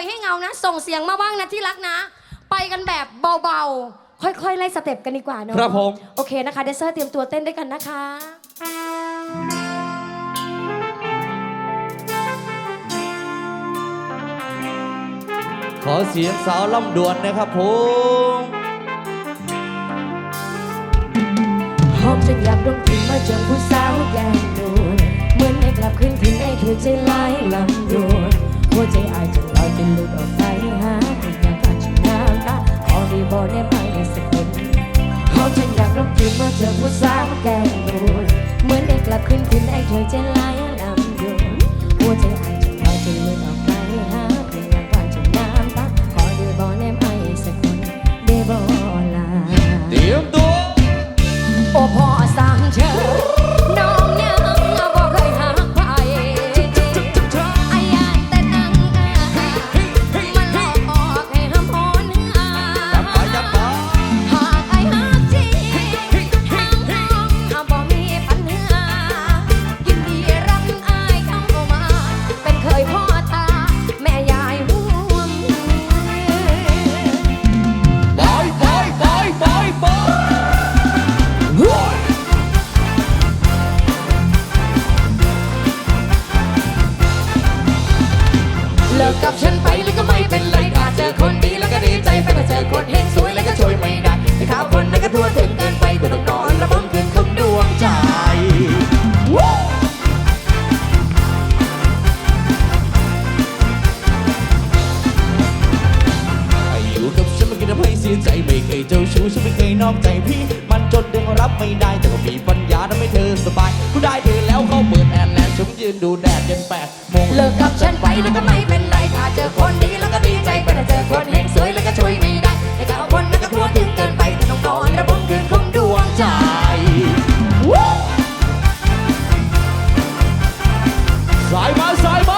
ยให้เงานะ ส่งเสียงมาบ้างนะที่รักนะ ไปกันแบบเบาๆ ค่อยๆ ไล่สเต็ปกันดีกว่าเนาะครับผม โอเคนะคะเดซเซอร์เตรียมตัวเต้นด้วยกันนะคะ ขอเสียงสาวล่ำดวนนะครับผม หอมจนอยากดมกลิ่นมาเจอผู้สาวแก้มนวลเหมือนได้กลับคืนถึงไอ้ถูกใจหลายลำดวน ลุดออกไปหาคนอย่างกันชนะตาขอดีบอได้ไหมสักคนขอฉันอยากรับกินเมื่อเจอผู้สาวแก่งดยเหมือนเด็กกลับขึ้นคุณไอ้เธอเจนไล ใจไม่เคยเจ้าชู้ฉันไม่เคยนอกใจพี่ มันจนเด็กรับไม่ได้ แต่ก็มีปัญญาทำให้เธอสบายกูได้เธอแล้วเขาเปิดแอนแลนด์ฉันยืนดูแดดเย็นแปดโมงเลิกกับฉันไปแล้วก็ไม่เป็นไรถ้าเจอคนดีแล้วก็ดีใจแต่ถ้าเจอคนเฮงสวยแล้วก็ช่วยไม่ได้แต่ถ้าคนนั้นก็ควรถึงเกินไปแต่ต้องก่อนระบมคืนคงดวงใจสายมาสายมา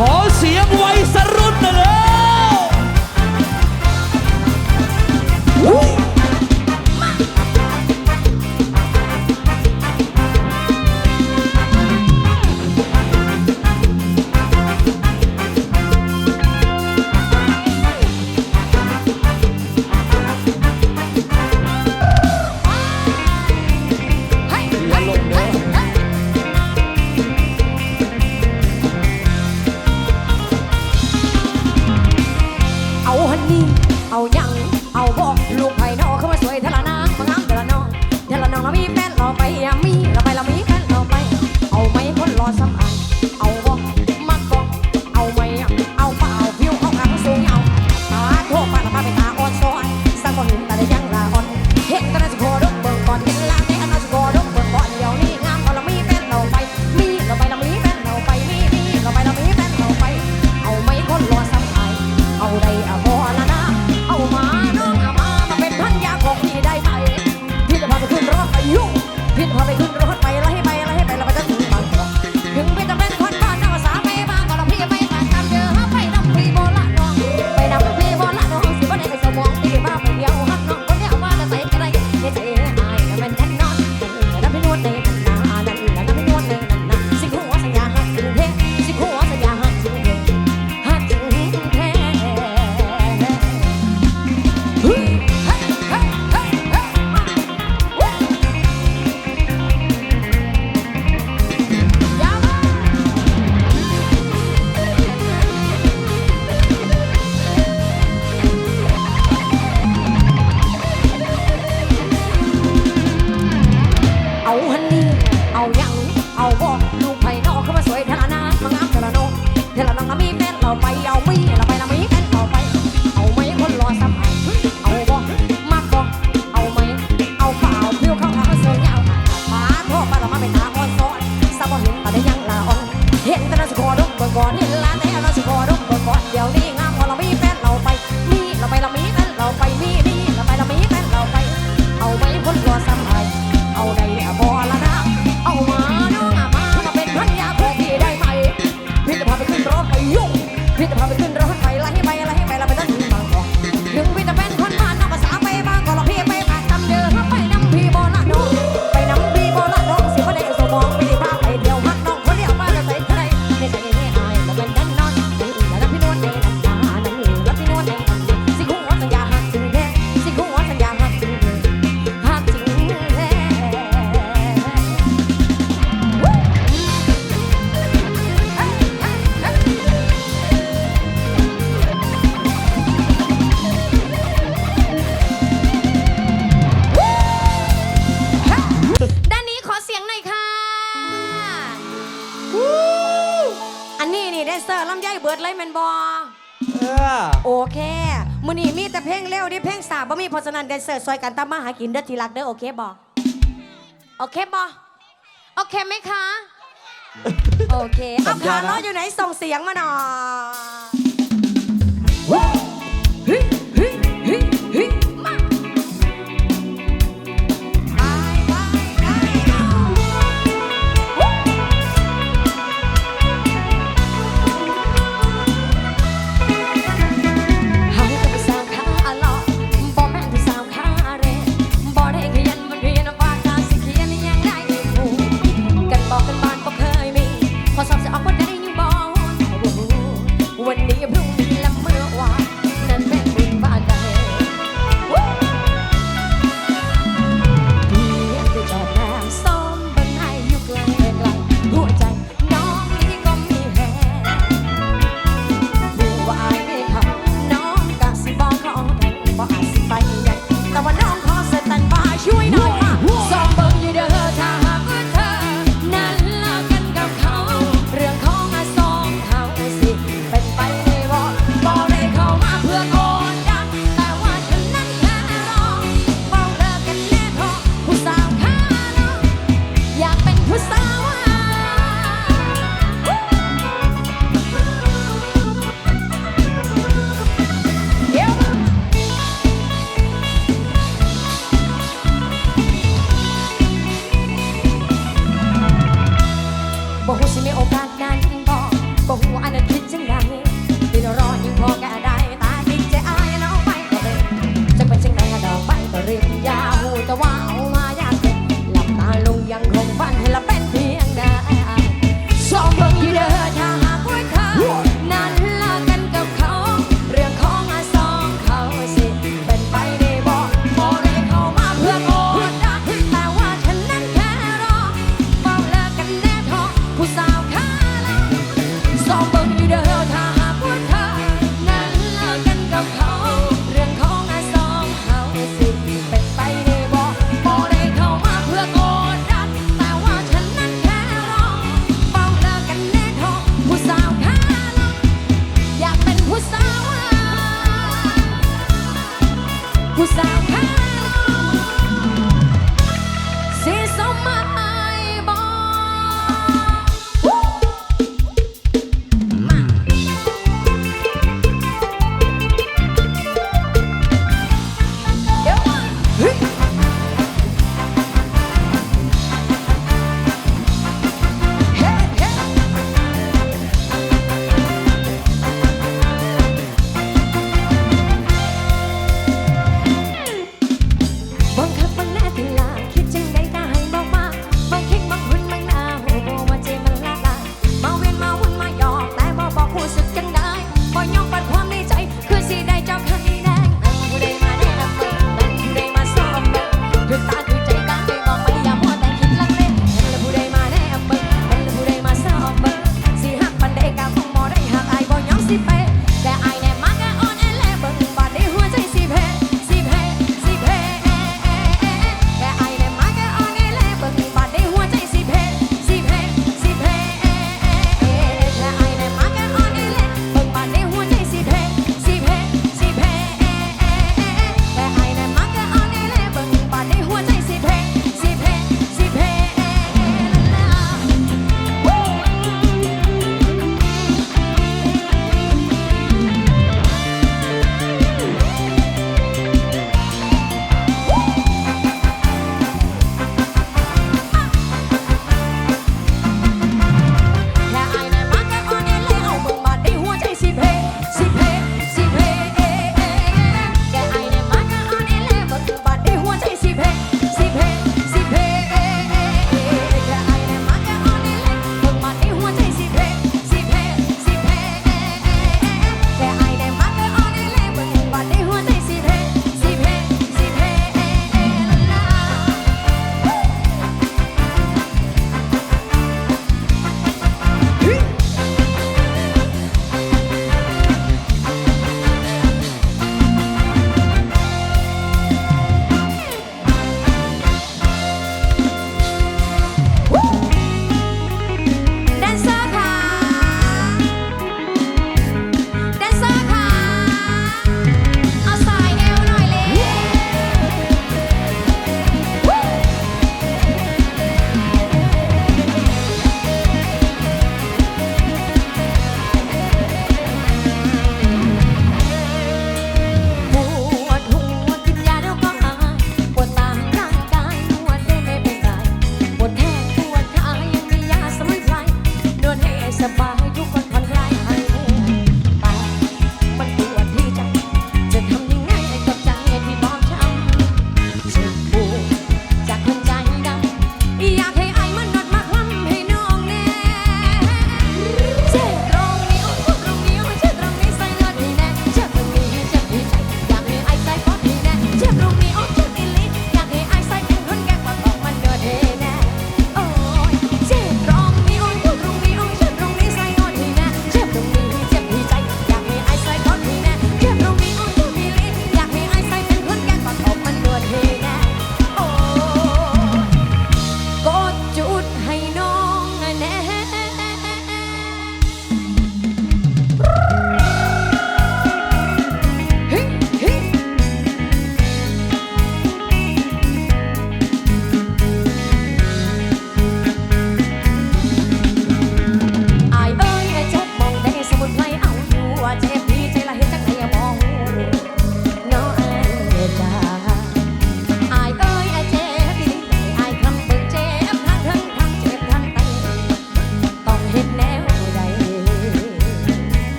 Rose Young Wise. ำายเบิดเลยแมนบอเออโอเคมื้อนี้มีแต่เพลงเร็วดิเพลงสาบบ่มีเพราะนันแดนเซอร์ซอยกันตามมาหากินเด้อทีรักเด้อโอเคบอโอเคบอโอเคไหมคะ โอเคเอาขาล้ออยู่ไหนส่งเสียงมาหน่อย